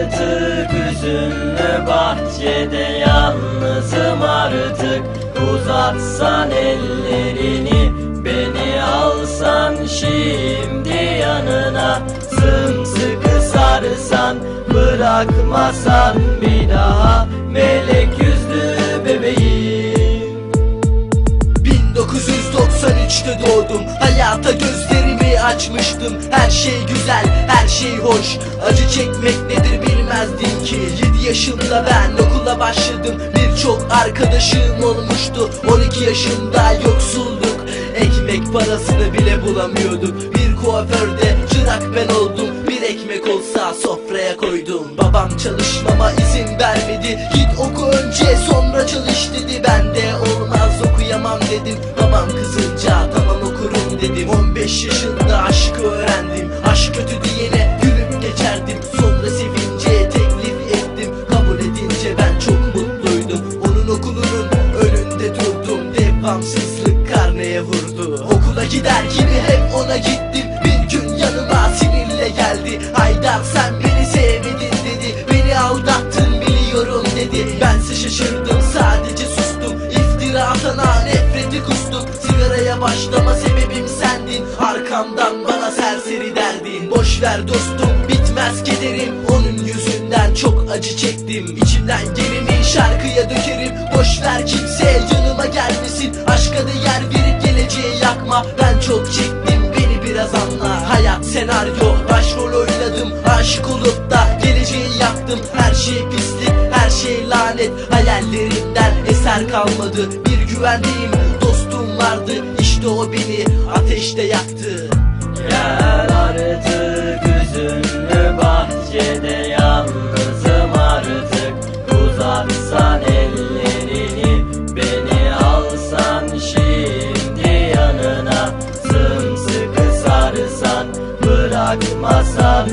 artık Üzünlü bahçede yalnızım artık. Uzatsan ellerini Beni alsan şimdi yanına. Sımsıkı sarsan Bırakmasan bir daha. Melek yüzlü bebeğim. 1990 1993'te doğdum Hayata gözlerimi açmıştım. Her şey güzel, her şey hoş. Acı çekmek nedir bilmezdim ki. 7 yaşımda ben okula başladım. Birçok arkadaşım olmuştu. 12 yaşında yoksulduk Ekmek parasını bile bulamıyorduk Bir kuaförde çırak ben oldum. Bir ekmek olsa sofraya koydum. Babam çalışmama izin vermedi. Git oku önce sonra çalış dedi. Ben 15 yaşında aşkı öğrendim. Aşk kötü diyene gülüp geçerdim. Sonra sevince teklif ettim. Kabul edince ben çok mutluydum. Onun okulunun önünde durdum. Devamsızlık karneye vurdu. Okula gider gibi hep ona gittim Atana nefreti kustum Sigaraya başlama sebebim sendin. Arkamdan bana serseri derdin. Boş ver dostum bitmez kederim. Onun yüzünden çok acı çektim. İçimden geleni şarkıya dökerim. Boş ver kimse yanıma gelmesin. Aşka değer verip geleceği yakma. Ben çok çektim beni biraz anla. Hayat senaryo başrol oynadım. Aşık olup da geleceği yaktım. Her şey pislik her şey lanet. Hayallerimden eser kalmadı. Bir güvendiğim dostum vardı. İşte o beni ateşte yaktı. Gel artık üzümlü bahçede yalnızım artık. Uzatsan ellerini beni alsan şimdi yanına. Sımsıkı sarsan bırakmasan